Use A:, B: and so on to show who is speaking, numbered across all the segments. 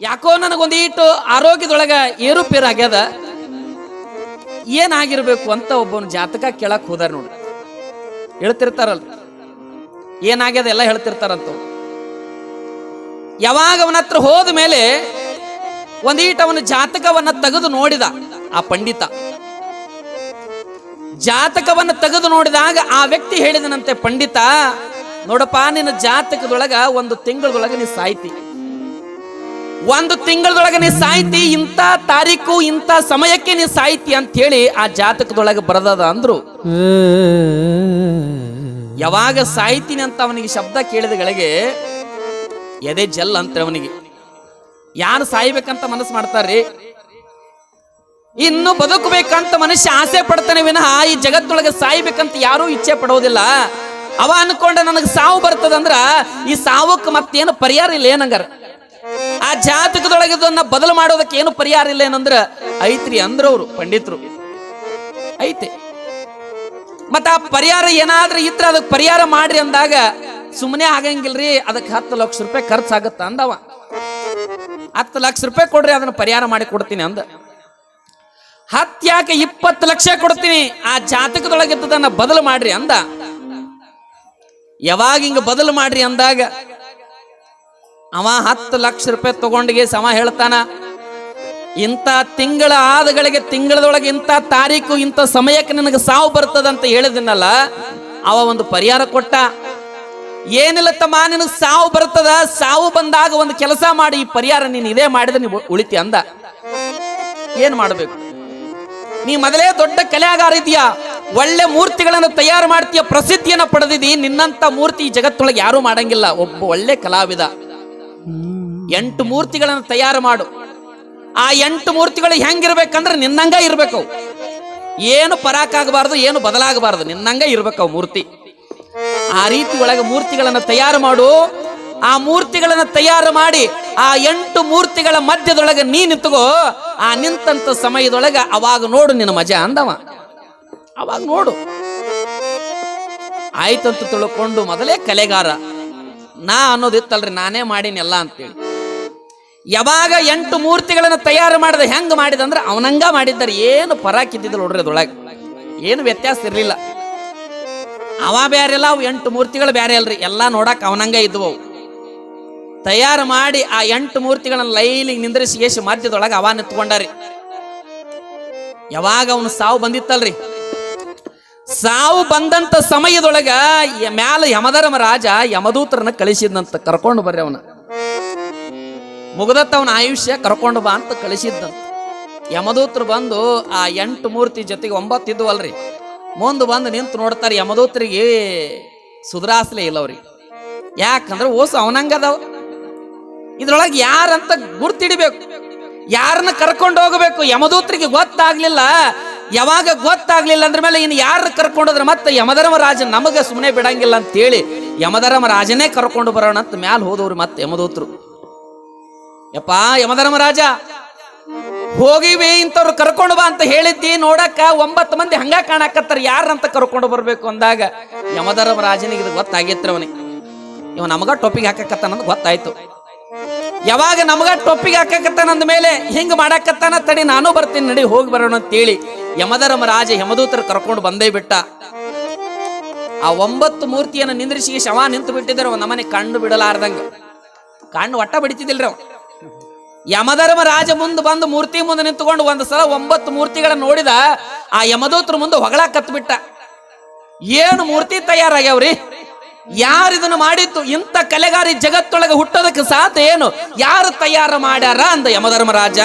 A: ಯಾಕೋ ನನಗೊಂದೀಟು ಆರೋಗ್ಯದೊಳಗ ಏರುಪೇರು ಆಗ್ಯದ ಏನಾಗಿರ್ಬೇಕು ಅಂತ ಒಬ್ಬನ ಜಾತಕ ಕೇಳಕ್ ಹೋದಾರ ನೋಡಿ ಹೇಳ್ತಿರ್ತಾರಲ್ ಏನಾಗ್ಯದ ಎಲ್ಲ ಹೇಳ್ತಿರ್ತಾರಂತ ಯಾವಾಗ ಅವನ ಹತ್ರ ಹೋದ ಮೇಲೆ ಒಂದೀಟ ಅವನ ಜಾತಕವನ್ನ ತೆಗೆದು ನೋಡಿದ ಆ ಪಂಡಿತ. ಜಾತಕವನ್ನ ತೆಗೆದು ನೋಡಿದಾಗ ಆ ವ್ಯಕ್ತಿ ಹೇಳಿದನಂತೆ, ಪಂಡಿತ, ನೋಡಪ್ಪ, ನಿನ್ನ ಜಾತಕದೊಳಗ ಒಂದು ತಿಂಗಳದೊಳಗೆ ನೀ ಸಾಯ್ತಿ. ಒಂದು ತಿಂಗಳದೊಳಗೆ ನೀ ಸಾಯ್ತಿ, ಇಂಥ ತಾರೀಕು, ಇಂಥ ಸಮಯಕ್ಕೆ ನೀ ಸಾಯ್ತಿ ಅಂತ ಹೇಳಿ ಆ ಜಾತಕದೊಳಗೆ ಬರದದ ಅಂದ್ರು. ಯಾವಾಗ ಸಾಯ್ತೀನಿ ಅಂತ ಅವನಿಗೆ ಶಬ್ದ ಕೇಳಿದಗಳಿಗೆ ಎದೆ ಜಲ್ ಅಂತ ಅವನಿಗೆ. ಯಾರು ಸಾಯ್ಬೇಕಂತ ಮನಸ್ಸು ಮಾಡ್ತಾರ್ರಿ? ಇನ್ನು ಬದುಕಬೇಕಂತ ಮನುಷ್ಯ ಆಸೆ ಪಡ್ತಾನೆ ವಿನಃ ಈ ಜಗತ್ತೊಳಗೆ ಸಾಯ್ಬೇಕಂತ ಯಾರೂ ಇಚ್ಛೆ ಪಡೋದಿಲ್ಲ. ಅವ ಅನ್ಕೊಂಡ ನನಗೆ ಸಾವು ಬರ್ತದಂದ್ರ ಈ ಸಾವಕ್ಕೆ ಮತ್ತೇನು ಪರಿಹಾರ ಇಲ್ಲ ಏನಂಗಾರ? ಆ ಜಾತಕದೊಳಗೆ ಬದಲು ಮಾಡೋದಕ್ಕೆ ಏನು ಪರಿಹಾರ ಇಲ್ಲ ಏನಂದ್ರ ಐತ್ರಿ ಅಂದ್ರವ್ರು ಪಂಡಿತರು. ಐತೆ. ಮತ್ತ ಆ ಪರಿಹಾರ ಏನಾದ್ರೂ ಇದ್ರೆ ಅದಕ್ಕೆ ಪರಿಹಾರ ಮಾಡ್ರಿ ಅಂದಾಗ ಸುಮ್ಮನೆ ಆಗಂಗಿಲ್ರಿ, ಅದಕ್ಕೆ ಹತ್ತು ಲಕ್ಷ ರೂಪಾಯಿ ಖರ್ಚಾಗತ್ತ ಅಂದವ. ಹತ್ತು ಲಕ್ಷ ರೂಪಾಯಿ ಕೊಡ್ರಿ, ಅದನ್ನ ಪರಿಹಾರ ಮಾಡಿ ಕೊಡ್ತೀನಿ ಅಂದ. ಹತ್ತು ಯಾಕೆ ಇಪ್ಪತ್ತು ಲಕ್ಷ ಕೊಡ್ತೀನಿ, ಆ ಜಾತಕದೊಳಗೆ ಬದಲು ಮಾಡ್ರಿ ಅಂದ. ಯಾವಾಗ ಹಿಂಗ ಬದಲು ಮಾಡ್ರಿ ಅಂದಾಗ ಅವ ಹತ್ತು ಲಕ್ಷ ರೂಪಾಯಿ ತಗೊಂಡಿಗೆ ಸಮ ಹೇಳ್ತಾನ, ಇಂಥ ತಿಂಗಳ ಆದಗಳಿಗೆ ತಿಂಗಳದೊಳಗೆ ಇಂಥ ತಾರೀಕು, ಇಂಥ ಸಮಯಕ್ಕೆ ನಿನಗೆ ಸಾವು ಬರ್ತದಂತ ಹೇಳಿದನಲ್ಲ, ಅವ ಒಂದು ಪರಿಹಾರ ಕೊಟ್ಟ. ಏನಿಲ್ಲ ತಮ್ಮ ನಿನಗೆ ಸಾವು ಬರ್ತದ, ಸಾವು ಬಂದಾಗ ಒಂದು ಕೆಲಸ ಮಾಡಿ, ಈ ಪರಿಹಾರ ನೀನು ಇದೇ ಮಾಡಿದ್ರೆ ನೀವು ಉಳಿತಿ ಅಂದ. ಏನ್ ಮಾಡಬೇಕು? ನೀ ಮೊದಲೇ ದೊಡ್ಡ ಕಲೆಗಾರ ಇದೆಯಾ? ಒಳ್ಳೆ ಮೂರ್ತಿಗಳನ್ನು ತಯಾರು ಮಾಡ್ತೀಯ, ಪ್ರಸಿದ್ಧಿಯನ್ನ ಪಡೆದಿದಿ ನಿನ್ನಂತ ಮೂರ್ತಿ ಜಗತ್ತೊಳಗೆ ಯಾರೂ ಮಾಡಂಗಿಲ್ಲ, ಒಬ್ಬ ಒಳ್ಳೆ ಕಲಾವಿದ. ಎಂಟು ಮೂರ್ತಿಗಳನ್ನು ತಯಾರು ಮಾಡು. ಆ ಎಂಟು ಮೂರ್ತಿಗಳು ಹೆಂಗಿರ್ಬೇಕಂದ್ರೆ ನಿನ್ನಂಗ ಇರ್ಬೇಕು. ಏನು ಪರಾಕಾಗಬಾರ್ದು, ಏನು ಬದಲಾಗಬಾರ್ದು, ನಿನ್ನಂಗ ಇರ್ಬೇಕು ಮೂರ್ತಿ. ಆ ರೀತಿ ಒಳಗೆ ಮೂರ್ತಿಗಳನ್ನು ತಯಾರು ಮಾಡು. ಆ ಮೂರ್ತಿಗಳನ್ನು ತಯಾರು ಮಾಡಿ ಆ ಎಂಟು ಮೂರ್ತಿಗಳ ಮಧ್ಯದೊಳಗೆ ನೀ ನಿಂತುಕೋ. ಆ ನಿಂತಂತ ಸಮಯದೊಳಗೆ ಅವಾಗ ನೋಡು ನಿನ್ನ ಮಜಾ ಅಂದವ. ಅವಾಗ ನೋಡು. ಆಯ್ತಂತ ತಿಳ್ಕೊಂಡು ಮೊದಲೇ ಕಲೆಗಾರ. ನಾ ಅನ್ನೋದಿತ್ತಲ್ರಿ ನಾನೇ ಮಾಡೀನೆಲ್ಲ ಅಂತೇಳಿ. ಯಾವಾಗ ಎಂಟು ಮೂರ್ತಿಗಳನ್ನು ತಯಾರು ಮಾಡಿದ, ಹೆಂಗ್ ಮಾಡಿದ ಅಂದ್ರೆ ಅವನಂಗ ಮಾಡಿದ್ದಾರೆ. ಏನು ಪರಾಕಿದ್ದಿದ್ದ ನೋಡ್ರಿ ಅದೊಳಗೆ ಏನು ವ್ಯತ್ಯಾಸ ಇರಲಿಲ್ಲ. ಅವ ಬ್ಯಾರೆ ಇಲ್ಲ ಅವು ಎಂಟು ಮೂರ್ತಿಗಳು ಬ್ಯಾರೆ ಅಲ್ರಿ. ಎಲ್ಲ ನೋಡಕ್ ಅವನಂಗ ಇದ್ವು. ತಯಾರು ಮಾಡಿ ಆ ಎಂಟು ಮೂರ್ತಿಗಳನ್ನ ಲೈಲಿಗೆ ನಿಂದ್ರಿಸಿ ಏಸು ಮಧ್ಯದೊಳಗೆ ಅವ ನಿಂತ್ಕೊಂಡಾರಿ. ಯಾವಾಗ ಅವನು ಸಾವು ಬಂದಿತ್ತಲ್ರಿ. ಸಾವು ಬಂದಂತ ಸಮಯದೊಳಗ ಮ್ಯಾಲ ಯಮಧರ್ಮ ರಾಜ ಯಮದೂತರನ್ನ ಕಳಿಸಿದ್ನಂತ ಕರ್ಕೊಂಡು ಬರ್ರಿ ಅವನ. ಮುಗದತ್ತ ಅವನ ಆಯುಷ್ಯ ಕರ್ಕೊಂಡು ಬಾ ಅಂತ ಕಳಿಸಿದ್ದಂತ ಯಮದೂತರು ಬಂದು ಆ ಎಂಟು ಮೂರ್ತಿ ಜೊತೆಗೆ ಒಂಬತ್ತು ಇದ್ವಲ್ರಿ. ಮುಂದೆ ಬಂದು ನಿಂತು ನೋಡ್ತಾರೆ ಯಮದೂತರಿಗೆ ಸುಧರಾಸಲೇ ಇಲ್ಲ ಅವ್ರಿಗೆ ಯಾಕಂದ್ರೆ ಓಸು ಅವನಂಗದವ. ಇದ್ರೊಳಗೆ ಯಾರಂತ ಗುರ್ತಿಡಿಬೇಕು. ಯಾರನ್ನ ಕರ್ಕೊಂಡು ಹೋಗಬೇಕು ಯಮದೂತರಿಗೆ ಗೊತ್ತಾಗ್ಲಿಲ್ಲ. ಯಾವಾಗ ಗೊತ್ತಾಗ್ಲಿಲ್ಲ ಅಂದ್ರ ಮೇಲೆ ಇನ್ನು ಯಾರು ಕರ್ಕೊಂಡೋದ್ರೆ ಮತ್ತೆ ಯಮಧರ್ಮ ರಾಜ ನಮಗೆ ಸುಮ್ಮನೆ ಬಿಡಂಗಿಲ್ಲ ಅಂತೇಳಿ ಯಮಧರ್ಮ ರಾಜನೇ ಕರ್ಕೊಂಡು ಬರೋಣ ಅಂತ ಮ್ಯಾಲ ಹೋದವ್ರು ಮತ್ತೆ ಯಮದೂತರು. ಯಪ್ಪ, ಯಮಧರ್ಮ ರಾಜ ಹೋಗಿವಿ ಇಂಥವ್ರು ಕರ್ಕೊಂಡು ಬಾ ಅಂತ ಹೇಳಿದ್ದಿ, ನೋಡಕ್ಕ ಒಂಬತ್ತು ಮಂದಿ ಹಂಗ ಕಾಣಕತ್ತಾರ, ಯಾರಂತ ಕರ್ಕೊಂಡು ಬರ್ಬೇಕು ಅಂದಾಗ ಯಮಧರ್ಮ ರಾಜನಿಗೆ ಇದು ಗೊತ್ತಾಗಿತ್ತು ಅವನಿಗೆ. ಇವ ನಮಗ ಟೊಪ್ಪಿಗೆ ಹಾಕಕತ್ತಾನಂದ್ ಗೊತ್ತಾಯ್ತು. ಯಾವಾಗ ನಮಗ ಟೊಪ್ಪಿಗೆ ಹಾಕಕತ್ತಾನಂದ ಮೇಲೆ ಹಿಂಗ ಮಾಡಾಕತ್ತಾನ ತಡಿ, ನಾನು ಬರ್ತೀನಿ ನಡಿ, ಹೋಗಿ ಬರೋಣ ಅಂತೇಳಿ. ಯಮಧರ್ಮ ರಾಜ ಯಮದೂತರ ಕರ್ಕೊಂಡು ಬಂದೇ ಬಿಟ್ಟ. ಆ ಒಂಬತ್ತು ಮೂರ್ತಿಯನ್ನು ನಿಂದ್ರಿಸಿ ಶವ ನಿಂತು ಬಿಟ್ಟಿದ್ದಾರೆ ನಮ್ಮನೆ ಕಣ್ಣು ಬಿಡಲಾರ್ದಂಗ. ಕಣ್ಣು ಒಟ್ಟ ಬಿಡಿತಿದಿಲ್ರಿ ಅವ. ಯಮಧರ್ಮ ರಾಜ ಮುಂದೆ ಬಂದು ಮೂರ್ತಿ ಮುಂದೆ ನಿಂತುಕೊಂಡು ಒಂದು ಸಲ ಒಂಬತ್ತು ಮೂರ್ತಿಗಳನ್ನ ನೋಡಿದ, ಆ ಯಮದೂತ್ರ ಮುಂದೆ ಹೊಗಳ ಬಿಟ್ಟ ಏನು ಮೂರ್ತಿ ತಯಾರಾಗ್ಯಾವ್ರಿ? ಯಾರು ಇದನ್ನು ಮಾಡಿತ್ತು ಇಂಥ ಕಲೆಗಾರಿ ಜಗತ್ತೊಳಗೆ ಹುಟ್ಟೋದಕ್ಕೆ ಸಾಧ್ಯ ಏನು? ಯಾರು ತಯಾರು ಮಾಡ್ಯಾರ ಅಂದ ಯಮಧರ್ಮರಾಜ.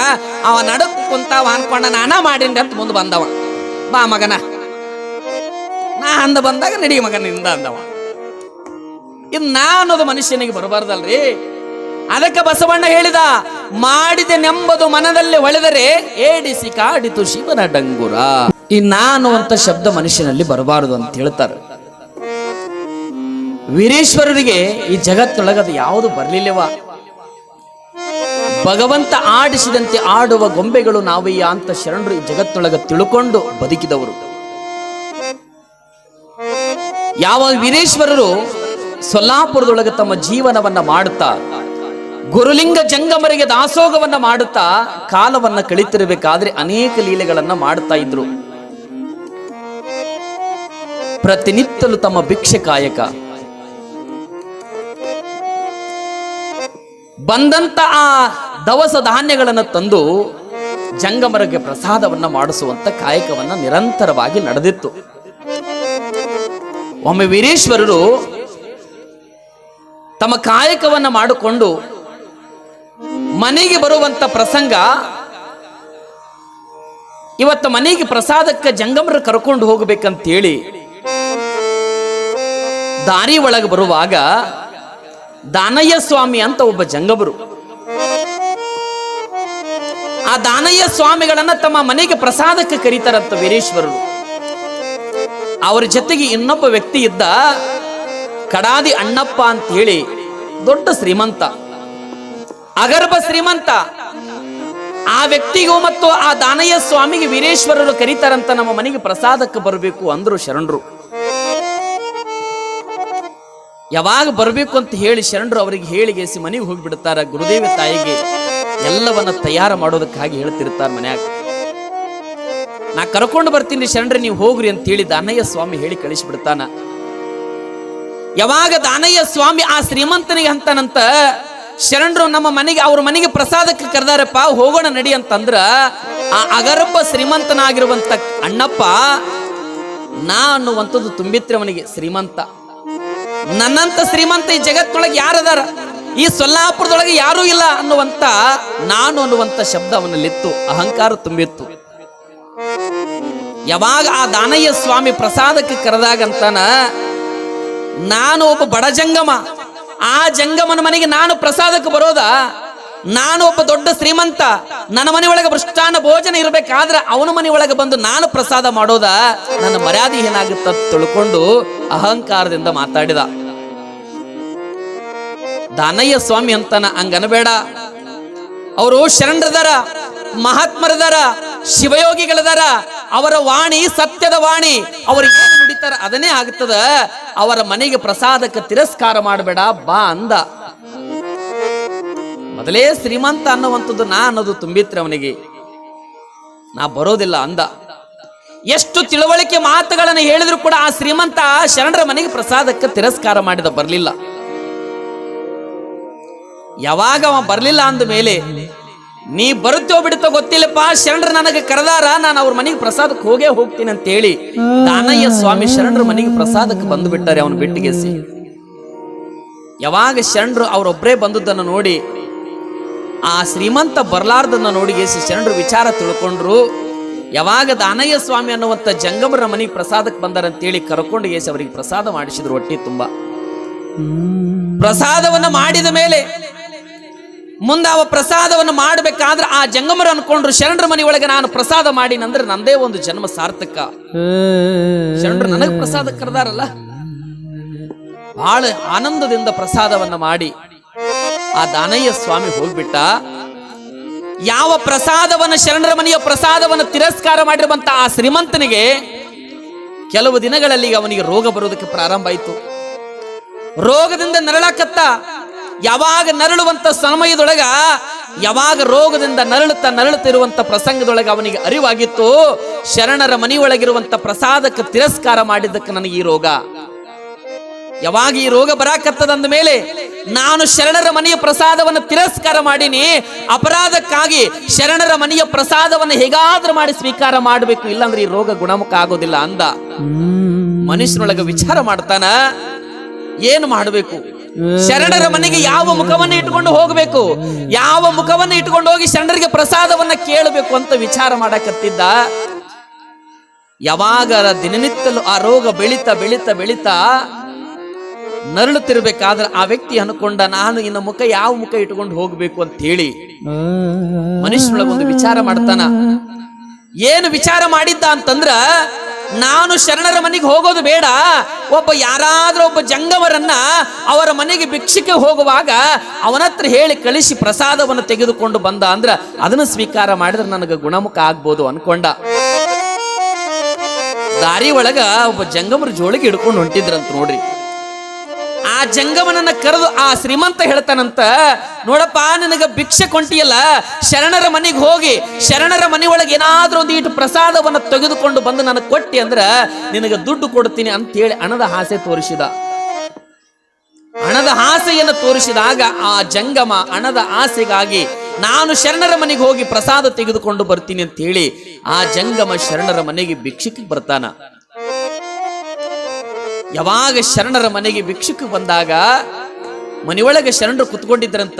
A: ಅವ ನಡಕ್ ಕುಂತಾವ ಅನ್ಕೊಂಡ, ನಾನ ಮಾಡೀನಿ ಅಂತ ಮುಂದೆ ಬಂದವ. ಬಾ ಮಗನ. ನಾ ಅಂದ ಬಂದಾಗ ನಡಿ ಮಗನಿಂದ ಅಂದವ. ಇದು ನಾ ಅನ್ನೋದು ಮನುಷ್ಯನಿಗೆ ಬರಬಾರ್ದಲ್ರಿ. ಅದಕ್ಕೆ ಬಸವಣ್ಣ ಹೇಳಿದ, ಮಾಡಿದೆನೆಂಬುದು ಮನದಲ್ಲಿ ಒಳೆದರೆ ಏಡಿಸಿ ಕಾಡಿತು ಶಿವನ ಡಂಗುರ. ಈ ನಾನು ಅಂತ ಶಬ್ದ ಮನುಷ್ಯನಲ್ಲಿ ಬರಬಾರದು ಅಂತ ಹೇಳ್ತಾರೆ. ವೀರೇಶ್ವರರಿಗೆ ಈ ಜಗತ್ತೊಳಗೆ ಅದು ಯಾವುದು ಬರಲಿಲ್ಲವ. ಭಗವಂತ ಆಡಿಸಿದಂತೆ ಆಡುವ ಗೊಂಬೆಗಳು ನಾವಯ್ಯ ಅಂತ ಶರಣರು ಈ ಜಗತ್ತೊಳಗೆ ತಿಳ್ಕೊಂಡು ಬದುಕಿದವರು. ಯಾವ ವೀರೇಶ್ವರರು ಸೊಲ್ಲಾಪುರದೊಳಗೆ ತಮ್ಮ ಜೀವನವನ್ನ ಮಾಡುತ್ತಾ, ಗುರುಲಿಂಗ ಜಂಗಮರಿಗೆ ದಾಸೋಗವನ್ನ ಮಾಡುತ್ತಾ ಕಾಲವನ್ನ ಕಳಿತಿರಬೇಕಾದ್ರೆ ಅನೇಕ ಲೀಲೆಗಳನ್ನ ಮಾಡುತ್ತಾ ಇದ್ರು. ಪ್ರತಿನಿತ್ಯಲು ತಮ್ಮ ಭಿಕ್ಷೆ ಕಾಯಕ. ಬಂದಂತ ಆ ದವಸ ಧಾನ್ಯಗಳನ್ನು ತಂದು ಜಂಗಮರಿಗೆ ಪ್ರಸಾದವನ್ನ ಮಾಡಿಸುವಂತ ಕಾಯಕವನ್ನ ನಿರಂತರವಾಗಿ ನಡೆದಿತ್ತು. ಒಮ್ಮೆ ವೀರೇಶ್ವರರು ತಮ್ಮ ಕಾಯಕವನ್ನ ಮಾಡಿಕೊಂಡು ಮನೆಗೆ ಬರುವಂತ ಪ್ರಸಂಗ, ಇವತ್ತು ಮನೆಗೆ ಪ್ರಸಾದಕ್ಕೆ ಜಂಗಮರ ಕರ್ಕೊಂಡು ಹೋಗ್ಬೇಕಂತೇಳಿ ದಾರಿ ಒಳಗೆ ಬರುವಾಗ ದಾನಯ್ಯ ಸ್ವಾಮಿ ಅಂತ ಒಬ್ಬ ಜಂಗಬರು. ಆ ದಾನಯ್ಯ ಸ್ವಾಮಿಗಳನ್ನ ತಮ್ಮ ಮನೆಗೆ ಪ್ರಸಾದಕ್ಕೆ ಕರೀತಾರಂತ ವೀರೇಶ್ವರರು. ಅವರ ಜೊತೆಗೆ ಇನ್ನೊಬ್ಬ ವ್ಯಕ್ತಿ ಇದ್ದ ಕಡಾದಿ ಅಣ್ಣಪ್ಪ ಅಂತ ಹೇಳಿ ದೊಡ್ಡ ಶ್ರೀಮಂತ. ಅಗರ್ಭ ಶ್ರೀಮಂತ. ಆ ವ್ಯಕ್ತಿಗೂ ಮತ್ತು ಆ ದಾನಯ್ಯ ಸ್ವಾಮಿಗೆ ವೀರೇಶ್ವರರು ಕರೀತಾರಂತ ನಮ್ಮ ಮನೆಗೆ ಪ್ರಸಾದಕ್ಕೆ ಬರಬೇಕು ಅಂದ್ರು ಶರಣರು. ಯಾವಾಗ ಬರಬೇಕು ಅಂತ ಹೇಳಿ ಶರಣರು ಅವರಿಗೆ ಹೇಳಿಗೆಸಿ ಮನೆಗೆ ಹೋಗಿಬಿಡ್ತಾರ ಗುರುದೇವ ತಾಯಿಗೆ ಎಲ್ಲವನ್ನ ತಯಾರು ಮಾಡೋದಕ್ಕಾಗಿ ಹೇಳ್ತಿರ್ತಾರೆ ಮನ್ಯಾಗ. ನಾ ಕರ್ಕೊಂಡು ಬರ್ತೀನಿ ಶರಣರು, ನೀವು ಹೋಗ್ರಿ ಅಂತ ಹೇಳಿ ದಾನಯ್ಯ ಸ್ವಾಮಿ ಹೇಳಿ ಕಳಿಸಿಬಿಡ್ತಾನ. ಯಾವಾಗ ದಾನಯ್ಯ ಸ್ವಾಮಿ ಆ ಶ್ರೀಮಂತನಿಗೆ ಅಂತಾನಂತ ಶರಣರು ನಮ್ಮ ಮನೆಗೆ, ಅವ್ರ ಮನೆಗೆ ಪ್ರಸಾದಕ್ಕೆ ಕರೆದಾರಪ್ಪ, ಹೋಗೋಣ ನಡಿ ಅಂತಂದ್ರ ಆ ಅಗರಪ್ಪ ಶ್ರೀಮಂತನಾಗಿರುವಂತ ಅಣ್ಣಪ್ಪ, ನಾ ಅನ್ನುವಂಥದ್ದು ತುಂಬಿತ್ರಿ ಅವನಿಗೆ ಶ್ರೀಮಂತ. ನನ್ನಂತ ಶ್ರೀಮಂತ ಈ ಜಗತ್ತೊಳಗೆ ಯಾರದಾರ? ಈ ಸೊಲ್ಲಾಪುರದೊಳಗೆ ಯಾರೂ ಇಲ್ಲ ಅನ್ನುವಂತ ನಾನು ಅನ್ನುವಂತ ಶಬ್ದ ಅವನಲ್ಲಿತ್ತು, ಅಹಂಕಾರ ತುಂಬಿತ್ತು. ಯಾವಾಗ ಆ ದಾನಯ್ಯ ಸ್ವಾಮಿ ಪ್ರಸಾದಕ್ಕೆ ಕರೆದಾಗಂತಾನ, ನಾನು ಒಬ್ಬ ಬಡ ಜಂಗಮ, ಆ ಜಂಗಮನ ಮನೆಗೆ ನಾನು ಪ್ರಸಾದಕ್ಕೆ ಬರೋದ? ನಾನು ಒಬ್ಬ ದೊಡ್ಡ ಶ್ರೀಮಂತ. ನನ್ನ ಮನೆ ಒಳಗೆ ಮೃಷ್ಟಾನ್ನ ಭೋಜನ ಇರಬೇಕಾದ್ರೆ ಅವನ ಮನೆ ಒಳಗೆ ಬಂದು ನಾನು ಪ್ರಸಾದ ಮಾಡೋದ ನನ್ನ ಮರ್ಯಾದೆ ಏನಾಗುತ್ತ ತಿಳ್ಕೊಂಡು ಅಹಂಕಾರದಿಂದ ಮಾತಾಡಿದ. ದಾನಯ್ಯ ಸ್ವಾಮಿ ಅಂತನ ಹಂಗನಬೇಡ. ಅವರು ಶರಣರದಾರ, ಮಹಾತ್ಮರದಾರ, ಶಿವಯೋಗಿಗಳದಾರ, ಅವರ ವಾಣಿ, ಸತ್ಯದ ವಾಣಿ, ಅವರು ಏನು ನುಡಿತಾರ ಅದನ್ನೇ ಆಗ್ತದ. ಅವರ ಮನೆಗೆ ಪ್ರಸಾದಕ್ಕೆ ತಿರಸ್ಕಾರ ಮಾಡಬೇಡ ಬಾ ಅಂದ. ಮೊದಲೇ ಶ್ರೀಮಂತ ಅನ್ನುವಂಥದ್ದು ನಾ ಅನ್ನೋದು ತುಂಬಿತ್ರಿ ಅವನಿಗೆ. ನಾ ಬರೋದಿಲ್ಲ ಅಂದ. ಎಷ್ಟು ತಿಳುವಳಿಕೆ ಮಾತುಗಳನ್ನು ಹೇಳಿದ್ರು ಕೂಡ ಆ ಶ್ರೀಮಂತ ಶರಣರ ಮನೆಗೆ ಪ್ರಸಾದಕ್ಕೆ ತಿರಸ್ಕಾರ ಮಾಡಿದ ಬರಲಿಲ್ಲ. ಯಾವಾಗ ಅವ ಬರಲಿಲ್ಲ ಅಂದ ಮೇಲೆ, ನೀ ಬರುತ್ತೋ ಬಿಡುತ್ತೋ ಗೊತ್ತಿಲ್ಲಪ್ಪ, ಶರಣರು ನನಗೆ ಕರೆದಾರ, ನಾನು ಅವ್ರ ಮನೆಗೆ ಪ್ರಸಾದಕ್ಕೆ ಹೋಗೇ ಹೋಗ್ತೀನಿ ಅಂತ ಹೇಳಿ ದಾನಯ್ಯ ಸ್ವಾಮಿ ಶರಣರ ಮನೆಗೆ ಪ್ರಸಾದಕ್ಕೆ ಬಂದು ಬಿಟ್ಟಾರೆ ಅವನು ಬಿಟ್ಟಿಗೆಸಿ ಯಾವಾಗ ಶರಣರು ಅವರೊಬ್ಬರೇ ಬಂದದ್ದನ್ನು ನೋಡಿ ಆ ಶ್ರೀಮಂತ ಬರಲಾರ್ದನ್ನ ನೋಡಿ ಎಸ್ ಶರಣರು ವಿಚಾರ ತಿಳ್ಕೊಂಡ್ರು, ಯಾವಾಗ ದಾನಯ್ಯ ಸ್ವಾಮಿ ಅನ್ನುವಂಥ ಜಂಗಮರ ಮನೆಗೆ ಪ್ರಸಾದಕ್ಕೆ ಬಂದಾರಂತೇಳಿ ಕರ್ಕೊಂಡು ಯೇಸು ಅವರಿಗೆ ಪ್ರಸಾದ ಮಾಡಿಸಿದ್ರು ಹೊಟ್ಟೆ ತುಂಬಾ. ಪ್ರಸಾದವನ್ನ ಮಾಡಿದ ಮೇಲೆ, ಮುಂದೆ ಅವ ಪ್ರಸಾದವನ್ನು ಮಾಡಬೇಕಾದ್ರೆ ಆ ಜಂಗಮರು ಅನ್ಕೊಂಡ್ರು, ಶರಣರ ಮನೆ ಒಳಗೆ ನಾನು ಪ್ರಸಾದ ಮಾಡಿನಂದ್ರೆ ನಂದೇ ಒಂದು ಜನ್ಮ ಸಾರ್ಥಕ. ಶರಣರು ನನಗೆ ಪ್ರಸಾದ ಕರೆದಾರಲ್ಲ. ಬಹಳ ಆನಂದದಿಂದ ಪ್ರಸಾದವನ್ನ ಮಾಡಿ. ಆ ದಾನಯ್ಯ ಸ್ವಾಮಿ ಹೋಗ್ಬಿಟ್ಟ. ಯಾವ ಪ್ರಸಾದವನ್ನ, ಶರಣರ ಮನೆಯ ಪ್ರಸಾದವನ್ನು ತಿರಸ್ಕಾರ ಮಾಡಿರುವಂತ ಆ ಶ್ರೀಮಂತನಿಗೆ ಕೆಲವು ದಿನಗಳಲ್ಲಿ ಅವನಿಗೆ ರೋಗ ಬರೋದಕ್ಕೆ ಪ್ರಾರಂಭ ಆಯಿತು. ರೋಗದಿಂದ ನರಳಕತ್ತ, ಯಾವಾಗ ನರಳುವಂತ ಸಮಯದೊಳಗ, ಯಾವಾಗ ರೋಗದಿಂದ ನರಳುತ್ತಾ ನರಳುತ್ತಿರುವಂತ ಪ್ರಸಂಗದೊಳಗೆ ಅವನಿಗೆ ಅರಿವಾಗಿತ್ತು, ಶರಣರ ಮನೆಯೊಳಗಿರುವಂತ ಪ್ರಸಾದಕ್ಕೆ ತಿರಸ್ಕಾರ ಮಾಡಿದ್ದಕ್ಕೆ ನನಗೆ ಈ ರೋಗ. ಯಾವಾಗ ಈ ರೋಗ ಬರಾಕತ್ತದಂದ ಮೇಲೆ ನಾನು ಶರಣರ ಮನೆಯ ಪ್ರಸಾದವನ್ನು ತಿರಸ್ಕಾರ ಮಾಡೀನಿ. ಅಪರಾಧಕ್ಕಾಗಿ ಶರಣರ ಮನೆಯ ಪ್ರಸಾದವನ್ನು ಹೇಗಾದ್ರೂ ಮಾಡಿ ಸ್ವೀಕಾರ ಮಾಡಬೇಕು. ಇಲ್ಲಾಂದ್ರೆ ಈ ರೋಗ ಗುಣಮುಖ ಆಗೋದಿಲ್ಲ ಅಂದ. ಮನುಷ್ಯನೊಳಗ ವಿಚಾರ ಮಾಡ್ತಾನ, ಏನು ಮಾಡಬೇಕು? ಶರಣರ ಮನೆಗೆ ಯಾವ ಮುಖವನ್ನ ಇಟ್ಕೊಂಡು ಹೋಗಬೇಕು? ಯಾವ ಮುಖವನ್ನ ಇಟ್ಕೊಂಡು ಹೋಗಿ ಶರಣರಿಗೆ ಪ್ರಸಾದವನ್ನ ಕೇಳಬೇಕು ಅಂತ ವಿಚಾರ ಮಾಡಕತ್ತಿದ್ದ? ಯಾವಾಗ ದಿನನಿತ್ಯಲು ಆ ರೋಗ ಬೆಳಿತಾ ಬೆಳೀತಾ ಬೆಳಿತಾ ನರಳುತ್ತಿರ್ಬೇಕಾದ್ರೆ ಆ ವ್ಯಕ್ತಿ ಅನ್ಕೊಂಡ, ನಾನು ಇನ್ನು ಮುಖ ಯಾವ ಮುಖ ಇಟ್ಕೊಂಡು ಹೋಗ್ಬೇಕು ಅಂತ ಹೇಳಿ ಮನುಷ್ಯನೊಳಗೊಂದು ವಿಚಾರ ಮಾಡ್ತಾನ. ಏನು ವಿಚಾರ ಮಾಡಿದ್ದ ಅಂತಂದ್ರ, ನಾನು ಶರಣರ ಮನೆಗೆ ಹೋಗೋದು ಬೇಡ. ಒಬ್ಬ ಯಾರಾದ್ರೂ ಒಬ್ಬ ಜಂಗಮರನ್ನ ಅವರ ಮನೆಗೆ ಭಿಕ್ಷಕ್ಕೆ ಹೋಗುವಾಗ ಅವನತ್ರ ಹೇಳಿ ಕಳಿಸಿ ಪ್ರಸಾದವನ್ನು ತೆಗೆದುಕೊಂಡು ಬಂದ ಅಂದ್ರ, ಅದನ್ನು ಸ್ವೀಕಾರ ಮಾಡಿದ್ರೆ ನನಗೆ ಗುಣಮುಖ ಆಗ್ಬೋದು ಅನ್ಕೊಂಡ. ದಾರಿ ಒಳಗ ಒಬ್ಬ ಜಂಗಮರ ಜೋಳಿಗೆ ಹಿಡ್ಕೊಂಡು ಹೊಂಟಿದ್ರಂತ ನೋಡ್ರಿ. ಆ ಜಂಗಮನನ್ನ ಕರೆದು ಆ ಶ್ರೀಮಂತ ಹೇಳ್ತಾನಂತ, ನೋಡಪ್ಪ, ನಿನಗ ಭಿಕ್ಷೆ ಕೊಂಟಿಯಲ್ಲ, ಶರಣರ ಮನೆಗೆ ಹೋಗಿ, ಶರಣರ ಮನೆಯೊಳಗೆ ಏನಾದ್ರೂ ಒಂದು ಇಟ್ಟು ಪ್ರಸಾದವನ್ನ ತೆಗೆದುಕೊಂಡು ಬಂದು ನನಗೆ ಕೊಟ್ಟಿ ಅಂದ್ರ ನಿನಗೆ ದುಡ್ಡು ಕೊಡ್ತೀನಿ ಅಂತೇಳಿ ಹಣದ ಆಸೆ ತೋರಿಸಿದ. ಹಣದ ಆಸೆಯನ್ನು ತೋರಿಸಿದಾಗ ಆ ಜಂಗಮ ಹಣದ ಆಸೆಗಾಗಿ ನಾನು ಶರಣರ ಮನೆಗೆ ಹೋಗಿ ಪ್ರಸಾದ ತೆಗೆದುಕೊಂಡು ಬರ್ತೀನಿ ಅಂತ ಹೇಳಿ ಆ ಜಂಗಮ ಶರಣರ ಮನೆಗೆ ಭಿಕ್ಷಕ್ಕೆ ಬರ್ತಾನ. ಯಾವಾಗ ಶರಣರ ಮನೆಗೆ ಭಿಕ್ಷುಕ ಬಂದಾಗ ಮನೆಯೊಳಗೆ ಶರಣರು ಕುತ್ಕೊಂಡಿದ್ರಂತ,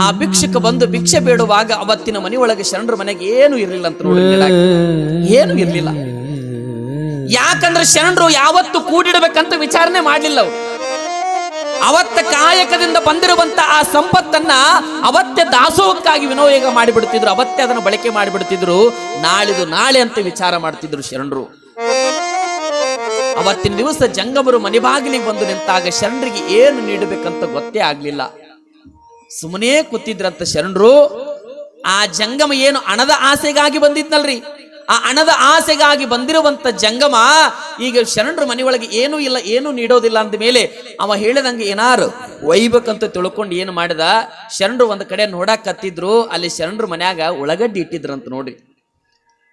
A: ಆ ಭಿಕ್ಷುಕ ಬಂದು ಭಿಕ್ಷೆ ಬೇಡುವಾಗ ಅವತ್ತಿನ ಮನೆಯೊಳಗೆ ಶರಣರ ಮನೆಗೆ ಏನು ಇರಲಿಲ್ಲ ಅಂತ ನೋಡಿ ಏನು ಇರಲಿಲ್ಲ. ಯಾಕಂದ್ರೆ ಶರಣರು ಯಾವತ್ತು ಕೂಡಿಡಬೇಕಂತ ವಿಚಾರಣೆ ಮಾಡಲಿಲ್ಲ ಅವರು. ಅವತ್ತ ಕಾಯಕದಿಂದ ಬಂದಿರುವಂತ ಆ ಸಂಪತ್ತನ್ನ ಅವತ್ತೆ ದಾಸೋಹಕ್ಕಾಗಿ ವಿನಿಯೋಗ ಮಾಡಿಬಿಡ್ತಿದ್ರು, ಅವತ್ತೇ ಅದನ್ನು ಬಳಕೆ ಮಾಡಿಬಿಡ್ತಿದ್ರು, ನಾಳಿದು ನಾಳೆ ಅಂತ ವಿಚಾರ ಮಾಡ್ತಿದ್ರು ಶರಣರು. ಅವತ್ತಿನ ದಿವಸ ಜಂಗಮರು ಮನೆ ಬಾಗಿಲಿಗೆ ಬಂದು ನಿಂತಾಗ ಶರಣರಿಗೆ ಏನು ನೀಡಬೇಕಂತ ಗೊತ್ತೇ ಆಗ್ಲಿಲ್ಲ. ಸುಮ್ಮನೆ ಕೂತಿದ್ರಂತ ಶರಣರು, ಆ ಜಂಗಮ ಏನು ಹಣದ ಆಸೆಗಾಗಿ ಬಂದಿದ್ನಲ್ರಿ? ಆ ಹಣದ ಆಸೆಗಾಗಿ ಬಂದಿರುವಂತ ಜಂಗಮ ಈಗ ಶರಣರ ಮನೆಯೊಳಗೆ ಏನೂ ಇಲ್ಲ, ಏನೂ ನೀಡೋದಿಲ್ಲ ಅಂದ ಮೇಲೆ ಅವ ಹೇಳಿದಂಗೆ ಏನಾರು ಒಯ್ಬೇಕಂತ ತಿಳ್ಕೊಂಡು ಏನು ಮಾಡಿದ? ಶರಣರು ಒಂದು ಕಡೆ ನೋಡಕ್ ಕತ್ತಿದ್ರು ಅಲ್ಲಿ ಶರಣರು ಮನ್ಯಾಗ ಉಳ್ಳಗಡ್ಡಿ ಇಟ್ಟಿದ್ರಂತ ನೋಡ್ರಿ.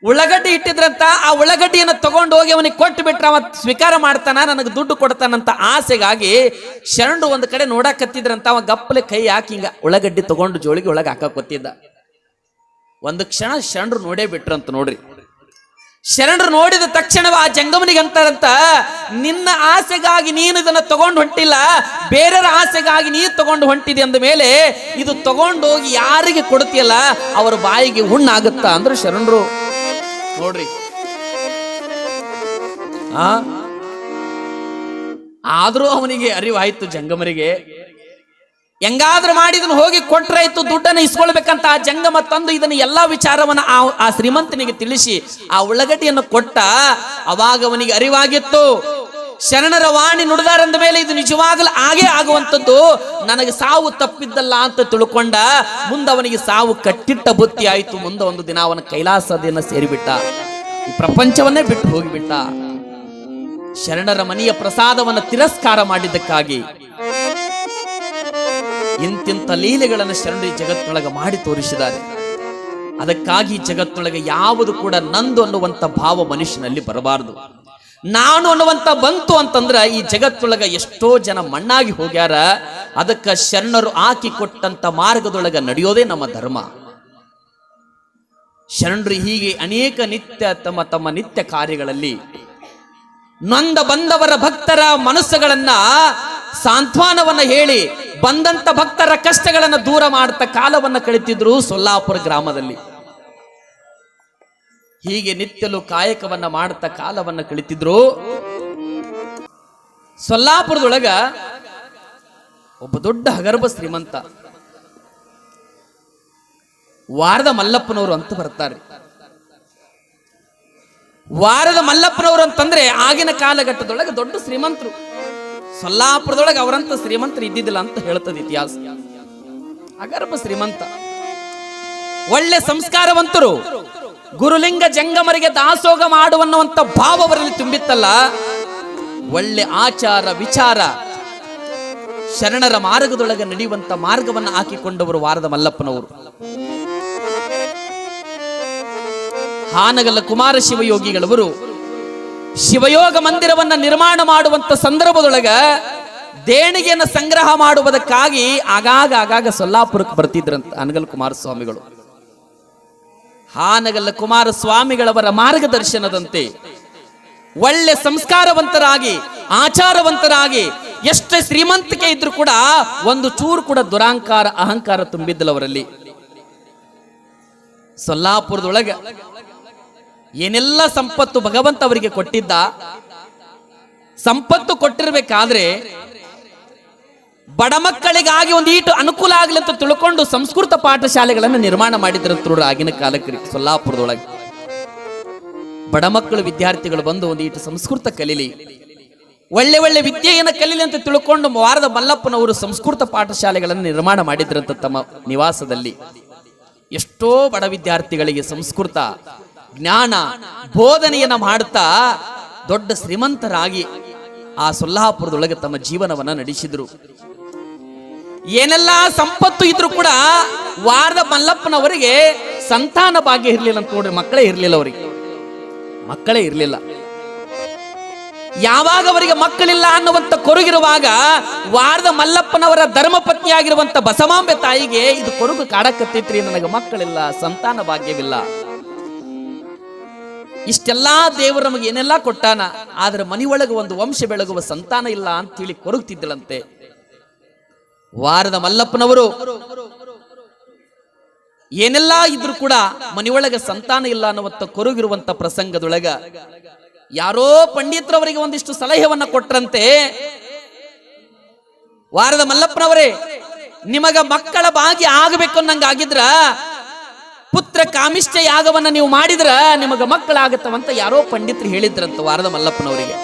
A: ಉಳ್ಳಗಡ್ಡಿ ಇಟ್ಟಿದ್ರಂತ, ಆ ಉಳ್ಳಗಡ್ಡಿಯನ್ನು ತಗೊಂಡು ಹೋಗಿ ಅವನಿಗೆ ಕೊಟ್ಟು ಬಿಟ್ರೆ ಅವ ಸ್ವೀಕಾರ ಮಾಡ್ತಾನ, ನನಗೆ ದುಡ್ಡು ಕೊಡ್ತಾನಂತ ಆಸೆಗಾಗಿ ಶರಣು ಒಂದು ಕಡೆ ನೋಡಕ್ ಕತ್ತಿದ್ರಂತ ಅವ ಗಪ್ಪಲೆ ಕೈ ಹಾಕಿ ಹಿಂಗ ಉಳ್ಳಗಡ್ಡಿ ತಗೊಂಡು ಜೋಳಿಗೆ ಒಳಗೆ ಹಾಕಕ್ ಗೊತ್ತಿದ್ದ ಒಂದು ಕ್ಷಣ ಶರಣರು ನೋಡೇ ಬಿಟ್ರಂತ ನೋಡ್ರಿ. ಶರಣರು ನೋಡಿದ ತಕ್ಷಣ ಆ ಜಂಗಮನಿಗೆ ಅಂತಾರಂತ, ನಿನ್ನ ಆಸೆಗಾಗಿ ನೀನು ಇದನ್ನ ತಗೊಂಡು ಹೊಂಟಿಲ್ಲ, ಬೇರೆಯವರ ಆಸೆಗಾಗಿ ನೀ ತಗೊಂಡು ಹೊಂಟಿದೆ ಅಂದ ಮೇಲೆ, ಇದು ತಗೊಂಡೋಗಿ ಯಾರಿಗೆ ಕೊಡ್ತೀಯಲ್ಲ, ಅವರ ಬಾಯಿಗೆ ಹುಣ್ಣಾಗುತ್ತಾ ಅಂದ್ರೆ ಶರಣರು. ನೋಡ್ರಿ. ಆ? ಆದ್ರೂ ಅವನಿಗೆ ಅರಿವಾಯ್ತು ಜಂಗಮರಿಗೆ. ಹೆಂಗಾದ್ರೂ ಮಾಡಿ ಹೋಗಿ ಕೊಟ್ರಾಯ್ತು ದುಡ್ಡನ್ನ ಇಸ್ಕೊಳ್ಬೇಕಂತ ಆ ಜಂಗಮ ತಂದು ಇದನ್ನ ಎಲ್ಲಾ ವಿಚಾರವನ್ನ ಆ ಆ ಶ್ರೀಮಂತನಿಗೆ ತಿಳಿಸಿ ಆ ಉಳ್ಳಗಡ್ಡಿಯನ್ನು ಕೊಟ್ಟ ಅವಾಗ ಅವನಿಗೆ ಅರಿವಾಗಿತ್ತು. ಶರಣರ ವಾಣಿ ನುಡಿದಾರಂದ ಮೇಲೆ ಇದು ನಿಜವಾಗಲೂ ಹಾಗೆ ಆಗುವಂಥದ್ದು. ನನಗೆ ಸಾವು ತಪ್ಪಿದ್ದಲ್ಲ ಅಂತ ತಿಳ್ಕೊಂಡ ಮುಂದವನಿಗೆ ಸಾವು ಕಟ್ಟಿಟ್ಟ ಬುತ್ತಿ ಆಯಿತು. ಮುಂದೆ ಒಂದು ದಿನ ಅವನ ಕೈಲಾಸದಿಯನ್ನು ಸೇರಿಬಿಟ್ಟ. ಈ ಪ್ರಪಂಚವನ್ನೇ ಬಿಟ್ಟು ಹೋಗಿಬಿಟ್ಟ. ಶರಣರ ಮನೆಯ ಪ್ರಸಾದವನ್ನು ತಿರಸ್ಕಾರ ಮಾಡಿದ್ದಕ್ಕಾಗಿ ಇಂತಿಂತ ಲೀಲೆಗಳನ್ನು ಶರಣರು ಈ ಜಗತ್ತಿನೊಳಗೆ ಮಾಡಿ ತೋರಿಸಿದ್ದಾರೆ. ಅದಕ್ಕಾಗಿ ಜಗತ್ತಿನೊಳಗೆ ಯಾವುದು ಕೂಡ ನಂದು ಅನ್ನುವಂತ ಭಾವ ಮನುಷ್ಯನಲ್ಲಿ ಬರಬಾರದು. ನಾನು ಅನ್ನುವಂತ ಬಂತು ಅಂತಂದ್ರ ಈ ಜಗತ್ತೊಳಗ ಎಷ್ಟೋ ಜನ ಮಣ್ಣಾಗಿ ಹೋಗ್ಯಾರ. ಅದಕ್ಕ ಶರಣರು ಹಾಕಿ ಕೊಟ್ಟಂತ ಮಾರ್ಗದೊಳಗ ನಡೆಯೋದೇ ನಮ್ಮ ಧರ್ಮ. ಶರಣರು ಹೀಗೆ ಅನೇಕ ನಿತ್ಯ ತಮ್ಮ ತಮ್ಮ ನಿತ್ಯ ಕಾರ್ಯಗಳಲ್ಲಿ ನೊಂದ ಬಂದವರ ಭಕ್ತರ ಮನಸ್ಸುಗಳನ್ನ ಸಾಂತ್ವನವನ್ನ ಹೇಳಿ ಬಂದಂತ ಭಕ್ತರ ಕಷ್ಟಗಳನ್ನು ದೂರ ಮಾಡ್ತಾ ಕಾಲವನ್ನ ಕಳಿತಿದ್ರು ಸೊಲ್ಲಾಪುರ ಗ್ರಾಮದಲ್ಲಿ. ಹೀಗೆ ನಿತ್ಯಲು ಕಾಯಕವನ್ನ ಮಾಡ್ತಾ ಕಾಲವನ್ನ ಕಳಿತಿದ್ರು. ಸೊಲ್ಲಾಪುರದೊಳಗ ಒಬ್ಬ ದೊಡ್ಡ ಹಗರ್ಭ ಶ್ರೀಮಂತ ವಾರದ ಮಲ್ಲಪ್ಪನವರು ಅಂತ ಬರ್ತಾರೆ. ವಾರದ ಮಲ್ಲಪ್ಪನವರು ಅಂತಂದ್ರೆ ಆಗಿನ ಕಾಲಘಟ್ಟದೊಳಗೆ ದೊಡ್ಡ ಶ್ರೀಮಂತರು. ಸೊಲ್ಲಾಪುರದೊಳಗೆ ಅವರಂತ ಶ್ರೀಮಂತರು ಇದ್ದಿದ್ದಿಲ್ಲ ಅಂತ ಹೇಳ್ತದೆ ಇತಿಹಾಸ. ಅಗರ್ಭ ಶ್ರೀಮಂತ. ಒಳ್ಳೆ ಸಂಸ್ಕಾರವಂತರು. ಗುರುಲಿಂಗ ಜಂಗಮರಿಗೆ ದಾಸೋಗ ಮಾಡುವನ್ನುವಂಥ ಭಾವ ಅವರಲ್ಲಿ ತುಂಬಿತ್ತಲ್ಲ? ಒಳ್ಳೆ ಆಚಾರ, ವಿಚಾರ, ಶರಣರ ಮಾರ್ಗದೊಳಗೆ ನಡೆಯುವಂತ ಮಾರ್ಗವನ್ನು ಹಾಕಿಕೊಂಡವರು ವಾರದ ಮಲ್ಲಪ್ಪನವರು. ಹಾನಗಲ್ಲ ಕುಮಾರ ಶಿವಯೋಗಿಗಳವರು ಶಿವಯೋಗ ಮಂದಿರವನ್ನ ನಿರ್ಮಾಣ ಮಾಡುವಂತ ಸಂದರ್ಭದೊಳಗ ದೇಣಿಗೆಯನ್ನು ಸಂಗ್ರಹ ಮಾಡುವುದಕ್ಕಾಗಿ ಆಗಾಗ ಆಗಾಗ ಸೊಲ್ಲಾಪುರಕ್ಕೆ ಬರ್ತಿದ್ರಂತ ಅನಗಲ್ ಕುಮಾರಸ್ವಾಮಿಗಳು. ಹಾನಗಲ್ಲ ಕುಮಾರಸ್ವಾಮಿಗಳವರ ಮಾರ್ಗದರ್ಶನದಂತೆ ಒಳ್ಳೆ ಸಂಸ್ಕಾರವಂತರಾಗಿ, ಆಚಾರವಂತರಾಗಿ, ಎಷ್ಟೇ ಶ್ರೀಮಂತಿಕೆ ಇದ್ರು ಕೂಡ ಒಂದು ಚೂರು ಕೂಡ ದುರಾಂಕಾರ, ಅಹಂಕಾರ ತುಂಬಿದ್ದಿಲ್ಲ ಅವರಲ್ಲಿ ಸೊಲ್ಲಾಪುರದೊಳಗ ಏನೆಲ್ಲ ಸಂಪತ್ತು ಭಗವಂತ ಅವರಿಗೆ ಕೊಟ್ಟಿದ್ದ, ಸಂಪತ್ತು ಕೊಟ್ಟಿರ್ಬೇಕಾದ್ರೆ ಬಡ ಮಕ್ಕಳಿಗಾಗಿ ಒಂದು ಈಟು ಅನುಕೂಲ ಆಗಲಿ ಅಂತ ತಿಳ್ಕೊಂಡು ಸಂಸ್ಕೃತ ಪಾಠಶಾಲೆಗಳನ್ನು ನಿರ್ಮಾಣ ಮಾಡಿದ್ರು ಆಗಿನ ಕಾಲಕ್ಕೆ ಸೊಲ್ಲಾಪುರದೊಳಗೆ. ಬಡ ಮಕ್ಕಳು ವಿದ್ಯಾರ್ಥಿಗಳು ಬಂದು ಒಂದು ಈಟು ಸಂಸ್ಕೃತ ಕಲೀಲಿ. ಒಳ್ಳೆ ಒಳ್ಳೆ ವಿದ್ಯೆಯನ್ನು ಕಲೀಲಿ ಅಂತ ತಿಳ್ಕೊಂಡು ವಾರದ ಮಲ್ಲಪ್ಪನವರು ಸಂಸ್ಕೃತ ಪಾಠಶಾಲೆಗಳನ್ನು ನಿರ್ಮಾಣ ಮಾಡಿದ್ರಂತ ತಮ್ಮ ನಿವಾಸದಲ್ಲಿ. ಎಷ್ಟೋ ಬಡ ವಿದ್ಯಾರ್ಥಿಗಳಿಗೆ ಸಂಸ್ಕೃತ, ಜ್ಞಾನ, ಬೋಧನೆಯನ್ನ ಮಾಡ್ತಾ ದೊಡ್ಡ ಶ್ರೀಮಂತರಾಗಿ ಆ ಸೊಲ್ಲಾಪುರದೊಳಗೆ ತಮ್ಮ ಜೀವನವನ್ನ ನಡೆಸಿದ್ರು. ಏನೆಲ್ಲ ಸಂಪತ್ತು ಇದ್ರು ಕೂಡ ವಾರದ ಮಲ್ಲಪ್ಪನವರಿಗೆ ಸಂತಾನ ಭಾಗ್ಯ ಇರಲಿಲ್ಲ ಅಂತ ನೋಡ್ರಿ, ಮಕ್ಕಳೇ ಇರಲಿಲ್ಲ ಅವರಿಗೆ. ಮಕ್ಕಳೇ ಇರಲಿಲ್ಲ. ಯಾವಾಗ ಅವರಿಗೆ ಮಕ್ಕಳಿಲ್ಲ ಅನ್ನುವಂತ ಕೊರಗಿರುವಾಗ ವಾರದ ಮಲ್ಲಪ್ಪನವರ ಧರ್ಮಪತ್ನಿಯಾಗಿರುವಂಥ ಬಸವಾಂಬೆ ತಾಯಿಗೆ ಇದು ಕೊರಗು ಕಾಡಕತ್ತೈತ್ರಿ ನನಗೆ ಮಕ್ಕಳಿಲ್ಲ, ಸಂತಾನ ಭಾಗ್ಯವಿಲ್ಲ. ಇಷ್ಟೆಲ್ಲಾ ದೇವರು ನಮಗೆ ಏನೆಲ್ಲಾ ಕೊಟ್ಟಾನ, ಆದ್ರೆ ಮನೆಯೊಳಗೆ ಒಂದು ವಂಶ ಬೆಳಗುವ ಸಂತಾನ ಇಲ್ಲ ಅಂತೇಳಿ ಕೊರಗ್ತಿದ್ದಳಂತೆ ವಾರದ ಮಲ್ಲಪ್ಪನವರು. ಏನೆಲ್ಲಾ ಇದ್ರು ಕೂಡ ಮನೆಯೊಳಗೆ ಸಂತಾನ ಇಲ್ಲ ಅನ್ನುವಂತ ಕೊರಗಿರುವಂತ ಪ್ರಸಂಗದೊಳಗ ಯಾರೋ ಪಂಡಿತರವರಿಗೆ ಒಂದಿಷ್ಟು ಸಲಹೆವನ್ನ ಕೊಟ್ರಂತೆ. ವಾರದ ಮಲ್ಲಪ್ಪನವರೇ, ನಿಮಗ ಮಕ್ಕಳ ಭಾಗ್ಯ ಆಗಬೇಕು ಅನ್ನಂಗಾಗಿದ್ರ, ಪುತ್ರ ಕಾಮಿಷ್ಠ ಯಾಗವನ್ನ ನೀವು ಮಾಡಿದ್ರ ನಿಮಗ ಮಕ್ಕಳಾಗತ್ತವಂತ ಯಾರೋ ಪಂಡಿತರು ಹೇಳಿದ್ರಂತ ವಾರದ ಮಲ್ಲಪ್ಪನವರಿಗೆ.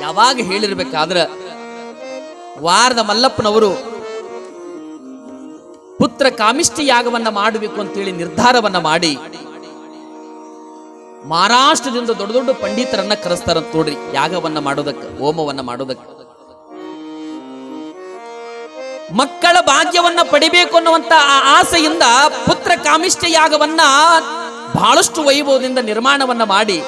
A: ಯಾವಾಗ ಹೇಳಿರ್ಬೇಕಾದ್ರ ವಾರದ ಮಲ್ಲಪ್ಪನವರು ಪುತ್ರ ಕಾಮಿಷ್ಠಿ ಯಾಗವನ್ನ ಮಾಡಬೇಕು ಅಂತೇಳಿ ನಿರ್ಧಾರವನ್ನ ಮಾಡಿ ಮಹಾರಾಷ್ಟ್ರದಿಂದ ದೊಡ್ಡ ದೊಡ್ಡ ಪಂಡಿತರನ್ನ ಕರೆಸ್ತಾರಂತ ನೋಡ್ರಿ, ಯಾಗವನ್ನ ಮಾಡೋದಕ್ಕೆ, ಹೋಮವನ್ನ ಮಾಡೋದಕ್ಕೆ. ಮಕ್ಕಳ ಭಾಗ್ಯವನ್ನ ಪಡಿಬೇಕು ಅನ್ನುವಂತ ಆ ಆಸೆಯಿಂದ ಪುತ್ರ ಕಾಮಿಷ್ಠ ಯಾಗವನ್ನ ಬಹಳಷ್ಟು ವೈಭವದಿಂದ ನಿರ್ಮಾಣವನ್ನ ಮಾಡಿ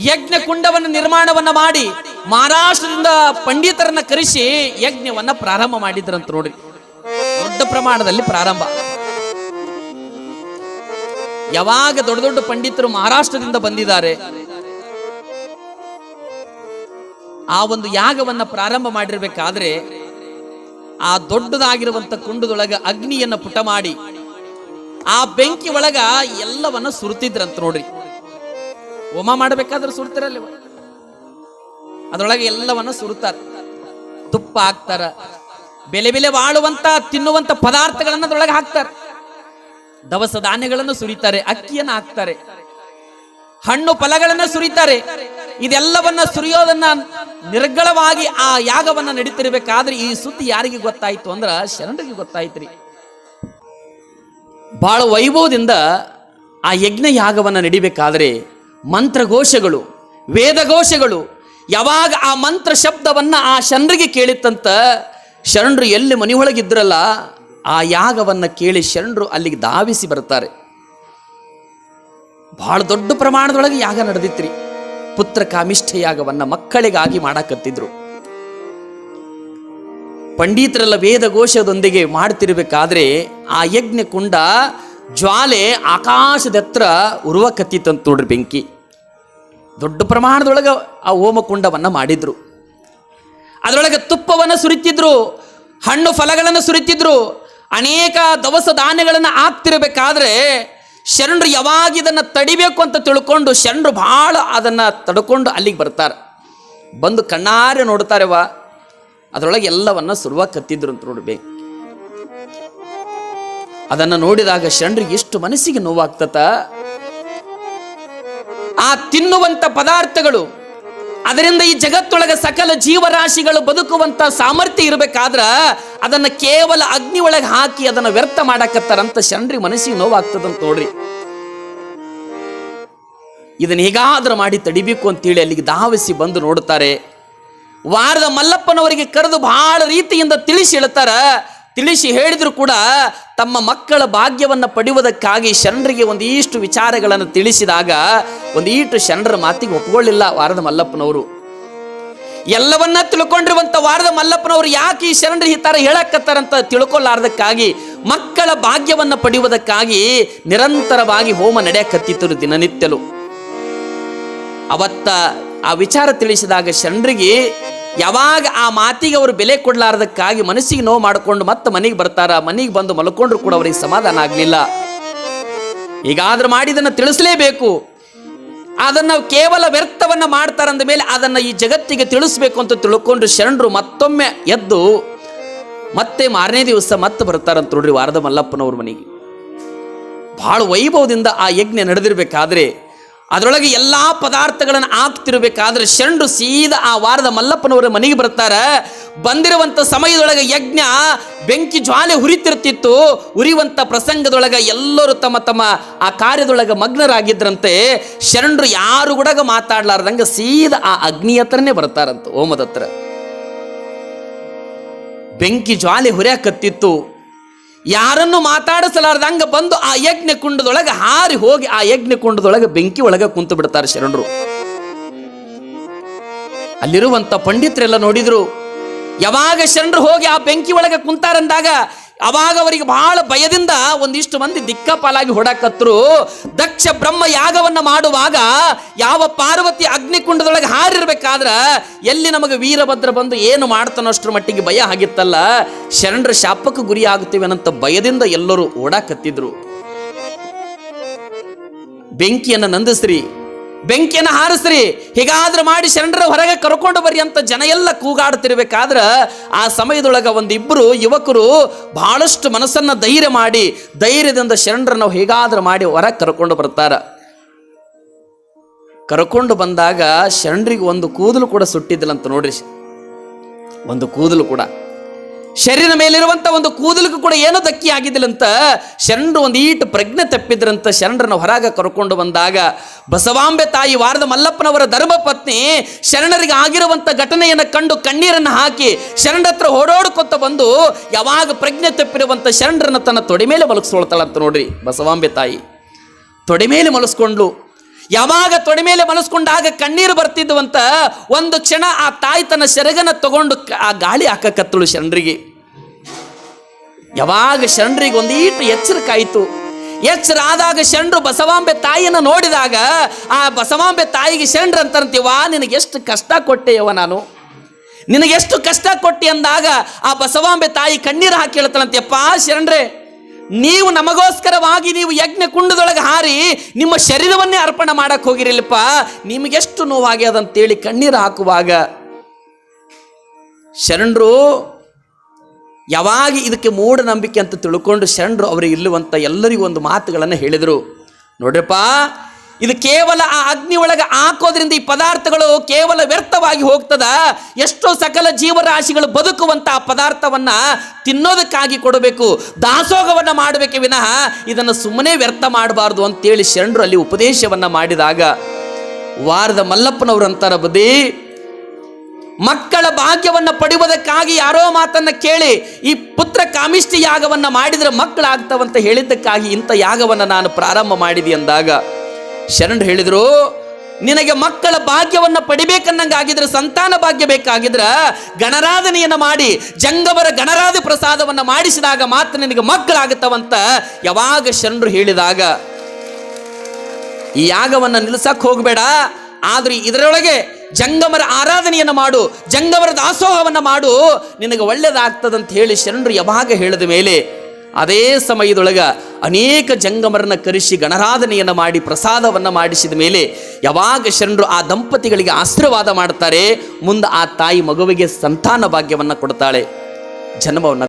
A: ಯಜ್ಞ ಕುಂಡವನ್ನ ನಿರ್ಮಾಣವನ್ನ ಮಾಡಿ ಮಹಾರಾಷ್ಟ್ರದಿಂದ ಪಂಡಿತರನ್ನ ಕರೆಸಿ ಯಜ್ಞವನ್ನ ಪ್ರಾರಂಭ ಮಾಡಿದ್ರಂತ ನೋಡ್ರಿ. ದೊಡ್ಡ ಪ್ರಮಾಣದಲ್ಲಿ ಪ್ರಾರಂಭ. ಯಾವಾಗ ದೊಡ್ಡ ದೊಡ್ಡ ಪಂಡಿತರು ಮಹಾರಾಷ್ಟ್ರದಿಂದ ಬಂದಿದ್ದಾರೆ, ಆ ಒಂದು ಯಾಗವನ್ನ ಪ್ರಾರಂಭ ಮಾಡಿರ್ಬೇಕಾದ್ರೆ ಆ ದೊಡ್ಡದಾಗಿರುವಂತ ಕುಂಡದೊಳಗ ಅಗ್ನಿಯನ್ನ ಪುಟ ಮಾಡಿ ಆ ಬೆಂಕಿ ಒಳಗ ಎಲ್ಲವನ್ನ ಸುರ್ತಿದ್ರಂತ ನೋಡ್ರಿ. ಹೋಮ ಮಾಡ್ಬೇಕಾದ್ರೆ ಸುರ್ತಿರಲ್ಲ ಅದ್ರೊಳಗೆ ಎಲ್ಲವನ್ನು ಸುರುತ್ತಾರೆ ತುಪ್ಪ ಹಾಕ್ತಾರ. ಬೆಲೆ ಬೆಲೆ ಬಾಳುವಂತ, ತಿನ್ನುವಂತ ಪದಾರ್ಥಗಳನ್ನ ಅದರೊಳಗೆ ಹಾಕ್ತಾರೆ. ದವಸ ಧಾನ್ಯಗಳನ್ನು ಸುರಿತಾರೆ, ಅಕ್ಕಿಯನ್ನು ಹಾಕ್ತಾರೆ. ಹಣ್ಣು ಫಲಗಳನ್ನ ಸುರಿತಾರೆ. ಇದೆಲ್ಲವನ್ನ ಸುರಿಯೋದನ್ನ ನಿರ್ಗಳವಾಗಿ ಆ ಯಾಗವನ್ನ ನಡೀತಿರ್ಬೇಕಾದ್ರೆ ಈ ಸುದ್ದಿ ಯಾರಿಗೆ ಗೊತ್ತಾಯ್ತು ಅಂದ್ರ ಶರಣರಿಗೆ ಗೊತ್ತಾಯ್ತ್ರಿ ಬಹಳ ವೈಭವದಿಂದ ಆ ಯಜ್ಞ ಯಾಗವನ್ನ ನಡಿಬೇಕಾದ್ರೆ ಮಂತ್ರಘೋಷಗಳು, ವೇದಘೋಷಗಳು ಯಾವಾಗ ಆ ಮಂತ್ರ ಶಬ್ದವನ್ನ ಆ ಶರಣರಿಗೆ ಕೇಳಿತ್ತಂತ ಶರಣರು ಎಲ್ಲಿ ಮನೆಯೊಳಗಿದ್ರಲ್ಲ, ಆ ಯಾಗವನ್ನ ಕೇಳಿ ಶರಣರು ಅಲ್ಲಿಗೆ ಧಾವಿಸಿ ಬರ್ತಾರೆ ಬಹಳ ದೊಡ್ಡ ಪ್ರಮಾಣದೊಳಗೆ ಯಾಗ ನಡೆದಿತ್ರಿ. ಪುತ್ರ ಕಾಮಿಷ್ಠ ಯಾಗವನ್ನ ಮಕ್ಕಳಿಗಾಗಿ ಮಾಡಾಕತ್ತಿದ್ರು. ಪಂಡಿತರೆಲ್ಲ ವೇದಘೋಷದೊಂದಿಗೆ ಮಾಡ್ತಿರ್ಬೇಕಾದ್ರೆ ಆ ಯಜ್ಞ ಕುಂಡ ಜ್ವಾಲೆ ಆಕಾಶದತ್ರ ಉರುವ ಉರುವಕತ್ತಿತ್ತಂತ ನೋಡ್ರಿ ಬೆಂಕಿ. ದೊಡ್ಡ ಪ್ರಮಾಣದೊಳಗೆ ಆ ಹೋಮಕುಂಡವನ್ನು ಮಾಡಿದ್ರು. ಅದರೊಳಗೆ ತುಪ್ಪವನ್ನು ಸುರಿತಿದ್ರು, ಹಣ್ಣು ಫಲಗಳನ್ನು ಸುರಿತಿದ್ರು, ಅನೇಕ ದವಸ ಧಾನ್ಯಗಳನ್ನು ಹಾಕ್ತಿರಬೇಕಾದ್ರೆ ಶರಣರು ಯಾವಾಗ ಇದನ್ನು ತಡಿಬೇಕು ಅಂತ ತಿಳ್ಕೊಂಡು ಶರಣರು ಭಾಳ ಅದನ್ನು ತಡ್ಕೊಂಡು ಅಲ್ಲಿಗೆ ಬರ್ತಾರೆ. ಬಂದು ಕಣ್ಣಾರೆ ನೋಡ್ತಾರೆ ವಾ ಅದರೊಳಗೆ ಎಲ್ಲವನ್ನ ಸುರುವ ಕತ್ತಿದ್ರು ಅಂತ ನೋಡ್ಬೇಕು ಅದನ್ನು ನೋಡಿದಾಗ ಶರಣರಿಗೆ ಎಷ್ಟು ಮನಸ್ಸಿಗೆ ನೋವಾಗ್ತತ ಆ ತಿನ್ನುವಂತ ಪದಾರ್ಥಗಳು, ಅದರಿಂದ ಈ ಜಗತ್ತೊಳಗೆ ಸಕಲ ಜೀವರಾಶಿಗಳು ಬದುಕುವಂತ ಸಾಮರ್ಥ್ಯ ಇರಬೇಕಾದ್ರ ಅದನ್ನ ಕೇವಲ ಅಗ್ನಿ ಒಳಗೆ ಹಾಕಿ ಅದನ್ನ ವ್ಯರ್ಥ ಮಾಡಕತ್ತಾರಂತ ಶರಣ್ರಿ ಮನಸ್ಸಿಗೆ ನೋವಾಗ್ತದಂತ ನೋಡ್ರಿ. ಇದನ್ನ ಹೇಗಾದ್ರೂ ಮಾಡಿ ತಡಿಬೇಕು ಅಂತೇಳಿ ಅಲ್ಲಿಗೆ ಧಾವಿಸಿ ಬಂದು ನೋಡ್ತಾರೆ. ವಾರದ ಮಲ್ಲಪ್ಪನವರಿಗೆ ಕರೆದು ಬಹಳ ರೀತಿಯಿಂದ ತಿಳಿಸಿ ಹೇಳ್ತಾರ ತಿಳಿಸಿ ಹೇಳಿದ್ರು ಕೂಡ ತಮ್ಮ ಮಕ್ಕಳ ಭಾಗ್ಯವನ್ನ ಪಡೆಯುವುದಕ್ಕಾಗಿ ಶರಣರಿಗೆ ಒಂದಿಷ್ಟು ವಿಚಾರಗಳನ್ನು ತಿಳಿಸಿದಾಗ ಒಂದೀಟು ಶರಣರ ಮಾತಿಗೆ ಒಪ್ಕೊಳ್ಳಿಲ್ಲ ವಾರದ ಮಲ್ಲಪ್ಪನವರು ಎಲ್ಲವನ್ನ ತಿಳ್ಕೊಂಡಿರುವಂತ ವಾರದ ಮಲ್ಲಪ್ಪನವರು ಯಾಕೆ ಈ ಶರಣರು ಈ ತರ ಹೇಳಕ್ಕತ್ತಾರಂತ ತಿಳ್ಕೊಳ್ಳಾರದಕ್ಕಾಗಿ ಮಕ್ಕಳ ಭಾಗ್ಯವನ್ನ ಪಡೆಯುವುದಕ್ಕಾಗಿ ನಿರಂತರವಾಗಿ ಹೋಮ ನಡೆಯಕತ್ತಿತ್ತು ದಿನನಿತ್ಯಲು ಅವತ್ತ ಆ ವಿಚಾರ ತಿಳಿಸಿದಾಗ ಶರಣರಿಗೆ ಯಾವಾಗ ಆ ಮಾತಿಗೆ ಅವರು ಬೆಲೆ ಕೊಡಲಾರದಕ್ಕಾಗಿ ಮನಸ್ಸಿಗೆ ನೋವು ಮಾಡಿಕೊಂಡು ಮತ್ತೆ ಮನೆಗೆ ಬರ್ತಾರ, ಮನೆಗೆ ಬಂದು ಮಲ್ಕೊಂಡ್ರು ಕೂಡ ಅವರಿಗೆ ಸಮಾಧಾನ ಆಗಲಿಲ್ಲ. ಈಗಾದ್ರೂ ಮಾಡಿದನ್ನು ತಿಳಿಸಲೇಬೇಕು. ಅದನ್ನ ಕೇವಲ ವ್ಯರ್ಥವನ್ನ ಮಾಡ್ತಾರಂದ ಮೇಲೆ ಅದನ್ನ ಈ ಜಗತ್ತಿಗೆ ತಿಳಿಸ್ಬೇಕು ಅಂತ ತಿಳ್ಕೊಂಡು ಶರಣರು ಮತ್ತೊಮ್ಮೆ ಎದ್ದು ಮತ್ತೆ ಮಾರನೇ ದಿವಸ ಮತ್ತೆ ಬರ್ತಾರಂತ ನೋಡ್ರಿ ವಾರದ ಮಲ್ಲಪ್ಪನವ್ರ ಮನೆಗೆ. ಬಹಳ ವೈಭವದಿಂದ ಆ ಯಜ್ಞ ನಡೆದಿರ್ಬೇಕಾದ್ರೆ ಅದರೊಳಗೆ ಎಲ್ಲಾ ಪದಾರ್ಥಗಳನ್ನು ಹಾಕ್ತಿರ್ಬೇಕಾದ್ರೆ ಶರಣರು ಸೀದಾ ಆ ವಾರದ ಮಲ್ಲಪ್ಪನವರ ಮನೆಗೆ ಬರ್ತಾರೆ. ಬಂದಿರುವಂತ ಸಮಯದೊಳಗೆ ಯಜ್ಞ, ಬೆಂಕಿ ಜ್ವಾಲೆ ಹುರಿತಿರ್ತಿತ್ತು. ಉರಿಯುವಂಥ ಪ್ರಸಂಗದೊಳಗೆ ಎಲ್ಲರೂ ತಮ್ಮ ತಮ್ಮ ಆ ಕಾರ್ಯದೊಳಗೆ ಮಗ್ನರಾಗಿದ್ರಂತೆ. ಶರಣರು ಯಾರು ಕೂಡ ಮಾತಾಡ್ಲಾರ್ದಂಗೆ ಸೀದಾ ಆ ಅಗ್ನಿ ಹತ್ರನೇ ಬರ್ತಾರಂತ ಓಮದತ್ರ ಬೆಂಕಿ ಜ್ವಾಲೆ ಹುರಿಯಾಕತ್ತಿತ್ತು. ಯಾರನ್ನು ಮಾತಾಡಿಸಲಾರ್ದಂಗ ಬಂದು ಆ ಯಜ್ಞ ಕುಂಡದೊಳಗೆ ಹಾರಿ ಹೋಗಿ ಆ ಯಜ್ಞ ಕುಂಡದೊಳಗೆ ಬೆಂಕಿ ಒಳಗೆ ಕುಂತು ಬಿಡ್ತಾರೆ ಶರಣರು. ಅಲ್ಲಿರುವಂತ ಪಂಡಿತರೆಲ್ಲ ನೋಡಿದ್ರು, ಯಾವಾಗ ಶರಣರು ಹೋಗಿ ಆ ಬೆಂಕಿ ಒಳಗೆ ಕುಂತಾರಂದಾಗ ಅವಾಗ ಅವರಿಗೆ ಬಹಳ ಭಯದಿಂದ ಒಂದಿಷ್ಟು ಮಂದಿ ದಿಕ್ಕಪಾಲಾಗಿ ಹೊಡಕತ್ರು. ದಕ್ಷ ಬ್ರಹ್ಮ ಯಾಗವನ್ನ ಮಾಡುವಾಗ ಯಾವ ಪಾರ್ವತಿ ಅಗ್ನಿಕುಂಡದೊಳಗೆ ಹಾರಿರ್ಬೇಕಾದ್ರ ಎಲ್ಲಿ ನಮಗೆ ವೀರಭದ್ರ ಬಂದು ಏನು ಮಾಡ್ತಾನೋ ಅಷ್ಟರ ಮಟ್ಟಿಗೆ ಭಯ ಆಗಿತ್ತಲ್ಲ. ಶರಣರ ಶಾಪಕ್ಕೆ ಗುರಿ ಆಗುತ್ತೇವೆ ಅನ್ನಂತ ಭಯದಿಂದ ಎಲ್ಲರೂ ಓಡಾಕತ್ತಿದ್ರು. ಬೆಂಕಿಯನ್ನು ನಂದಿಸ್ರಿ. ಬೆಂಕಿಯನ್ನು ಹಾರಿಸ್ರಿ. ಹೀಗಾದ್ರೆ ಮಾಡಿ ಶರಣರ ಹೊರಗೆ ಕರ್ಕೊಂಡು ಬರ್ರಿ ಅಂತ ಜನ ಎಲ್ಲ ಕೂಗಾಡ್ತಿರ್ಬೇಕಾದ್ರೆ ಆ ಸಮಯದೊಳಗ ಒಂದಿಬ್ಬರು ಯುವಕರು ಬಹಳಷ್ಟು ಮನಸ್ಸನ್ನು ಧೈರ್ಯ ಮಾಡಿ, ಧೈರ್ಯದಿಂದ ಶರಣರನ್ನು ಹೇಗಾದ್ರೂ ಮಾಡಿ ಹೊರಗೆ ಕರ್ಕೊಂಡು ಬರ್ತಾರ. ಕರ್ಕೊಂಡು ಬಂದಾಗ ಶರಣರಿಗೆ ಒಂದು ಕೂದಲು ಕೂಡ ಸುಟ್ಟಿದ್ದಿಲ್ಲ ಅಂತ ನೋಡ್ರಿ. ಒಂದು ಕೂದಲು ಕೂಡ. ಶರೀರ ಮೇಲಿರುವಂಥ ಒಂದು ಕೂದಲಿಗೂ ಕೂಡ ಏನೋ ಧಕ್ಕಿ ಆಗಿದ್ದಿಲ್ಲಂತ ಶರಣರು ಒಂದು ಈಟು ಪ್ರಜ್ಞೆ ತಪ್ಪಿದ್ರಂತ ಶರಣರನ್ನ ಹೊರಗೆ ಕರ್ಕೊಂಡು ಬಂದಾಗ ಬಸವಾಂಬೆ ತಾಯಿ ವಾರದ ಮಲ್ಲಪ್ಪನವರ ಧರ್ಮಪತ್ನಿ ಶರಣರಿಗೆ ಆಗಿರುವಂಥ ಘಟನೆಯನ್ನು ಕಂಡು ಕಣ್ಣೀರನ್ನು ಹಾಕಿ ಶರಣರ ಹತ್ರ ಓಡೋಡ್ಕೊತ ಬಂದು ಯಾವಾಗ ಪ್ರಜ್ಞೆ ತಪ್ಪಿರುವಂಥ ಶರಣರನ್ನು ತನ್ನ ತೊಡೆ ಮೇಲೆ ಮಲಗಿಸ್ಕೊಳ್ತಾಳಂತ ನೋಡ್ರಿ ಬಸವಾಂಬೆ ತಾಯಿ. ತೊಡೆ ಮೇಲೆ ಮಲಸ್ಕೊಂಡ್ಲು ಯಾವಾಗ ತೊಡೆ ಮೇಲೆ ಮನಸ್ಕೊಂಡಾಗ ಕಣ್ಣೀರು ಬರ್ತಿದ್ವಂತ ಒಂದು ಕ್ಷಣ ಆ ತಾಯಿ ತನ್ನ ಸೆರಗನ ತಗೊಂಡು ಆ ಗಾಳಿ ಹಾಕಕತ್ತಳು ಶರಣರಿಗೆ. ಯಾವಾಗ ಶರಣರಿಗೆ ಒಂದೀಟು ಎಚ್ಚರಿಕಾಯಿತು ಎಚ್ಚರ ಆದಾಗ ಶರಣರು ಬಸವಾಂಬೆ ತಾಯಿಯನ್ನು ನೋಡಿದಾಗ, ಆ ಬಸವಾಂಬೆ ತಾಯಿಗೆ ಶರಣರು ಅಂತಂತೀವ ನಿನಗೆ ಎಷ್ಟು ಕಷ್ಟ ಕೊಟ್ಟೆಯವ ನಾನು. ನಿನಗೆಷ್ಟು ಕಷ್ಟ ಕೊಟ್ಟಿ ಅಂದಾಗ ಆ ಬಸವಾಂಬೆ ತಾಯಿ ಕಣ್ಣೀರು ಹಾಕಿ ಹೇಳ್ತಾಳಂತೆಯಪ್ಪ ಶರಣರೇ ನೀವು ನಮಗೋಸ್ಕರವಾಗಿ ನೀವು ಯಜ್ಞ ಕುಂಡದೊಳಗೆ ಹಾರಿ, ನಿಮ್ಮ ಶರೀರವನ್ನೇ ಅರ್ಪಣೆ ಮಾಡಕ್ಕೆ ಹೋಗಿರಲಿಪ್ಪ ನಿಮಗೆಷ್ಟು ನೋವಾಗಿ ಅದಂತೇಳಿ ಕಣ್ಣೀರು ಹಾಕುವಾಗ ಶರಣರು, ಯಾವಾಗ ಇದಕ್ಕೆ ಮೂಢನಂಬಿಕೆ ಅಂತ ತಿಳ್ಕೊಂಡು ಶರಣರು ಅವರಿಗೆ ಇಲ್ಲುವಂಥ ಎಲ್ಲರಿಗೂ ಒಂದು ಮಾತುಗಳನ್ನು ಹೇಳಿದರು. ನೋಡ್ರಪ್ಪ ಇದು ಕೇವಲ ಆ ಅಗ್ನಿ ಒಳಗೆ ಹಾಕೋದ್ರಿಂದ ಈ ಪದಾರ್ಥಗಳು ಕೇವಲ ವ್ಯರ್ಥವಾಗಿ ಹೋಗ್ತದ? ಎಷ್ಟೋ ಸಕಲ ಜೀವರಾಶಿಗಳು ಬದುಕುವಂಥ ಪದಾರ್ಥವನ್ನ ತಿನ್ನೋದಕ್ಕಾಗಿ ಕೊಡಬೇಕು ದಾಸೋಗವನ್ನ ಮಾಡಬೇಕೆ ವಿನಃ ಇದನ್ನು ಸುಮ್ಮನೆ ವ್ಯರ್ಥ ಮಾಡಬಾರ್ದು ಅಂತೇಳಿ ಶರಣರು ಅಲ್ಲಿ ಉಪದೇಶವನ್ನ ಮಾಡಿದಾಗ ವಾರದ ಮಲ್ಲಪ್ಪನವರು ಅಂತಾರ ಬದಿ ಮಕ್ಕಳ ಭಾಗ್ಯವನ್ನು ಪಡೆಯುವುದಕ್ಕಾಗಿ ಯಾರೋ ಮಾತನ್ನ ಕೇಳಿ ಈ ಪುತ್ರ ಕಾಮಿಷ್ಟಿ ಯಾಗವನ್ನ ಮಾಡಿದ್ರೆ ಮಕ್ಕಳಾಗ್ತವಂತ ಹೇಳಿದ್ದಕ್ಕಾಗಿ ಇಂಥ ಯಾಗವನ್ನು ನಾನು ಪ್ರಾರಂಭ ಮಾಡಿದೆ ಅಂದಾಗ ಶರಣರು ಹೇಳಿದ್ರು, ನಿನಗೆ ಮಕ್ಕಳ ಭಾಗ್ಯವನ್ನ ಪಡಿಬೇಕನ್ನಂಗಾಗಿದ್ರೆ, ಸಂತಾನ ಭಾಗ್ಯ ಬೇಕಾಗಿದ್ರ ಗಣರಾಧನೆಯನ್ನ ಮಾಡಿ, ಜಂಗವರ ಗಣರಾಧ ಪ್ರಸಾದವನ್ನ ಮಾಡಿಸಿದಾಗ ಮಾತ್ರ ನಿನಗೆ ಮಕ್ಕಳಾಗುತ್ತವಂತ. ಯಾವಾಗ ಶರಣರು ಹೇಳಿದಾಗ, ಈ ಯಾಗವನ್ನ ನಿಲ್ಸಕ್ ಹೋಗಬೇಡ, ಆದ್ರೆ ಇದರೊಳಗೆ ಜಂಗಮರ ಆರಾಧನೆಯನ್ನು ಮಾಡು, ಜಂಗಮರ ದಾಸೋಹವನ್ನು ಮಾಡು, ನಿನಗೆ ಒಳ್ಳೇದಾಗ್ತದಂತ ಹೇಳಿ ಶರಣರು ಯಾವಾಗ ಹೇಳಿದ ಮೇಲೆ ಅದೇ ಸಮಯದೊಳಗೆ ಅನೇಕ ಜಂಗಮರನ್ನ ಕರೆಸಿ ಗಣರಾಧನೆಯನ್ನು ಮಾಡಿ ಪ್ರಸಾದವನ್ನು ಮಾಡಿಸಿದ ಮೇಲೆ ಯಾವಾಗ ಶರಣರು ಆ ದಂಪತಿಗಳಿಗೆ ಆಶೀರ್ವಾದ ಮಾಡ್ತಾರೆ, ಮುಂದೆ ಆ ತಾಯಿ ಮಗುವಿಗೆ ಸಂತಾನ ಭಾಗ್ಯವನ್ನು ಕೊಡ್ತಾಳೆ. ಜನ್ಮವನ್ನ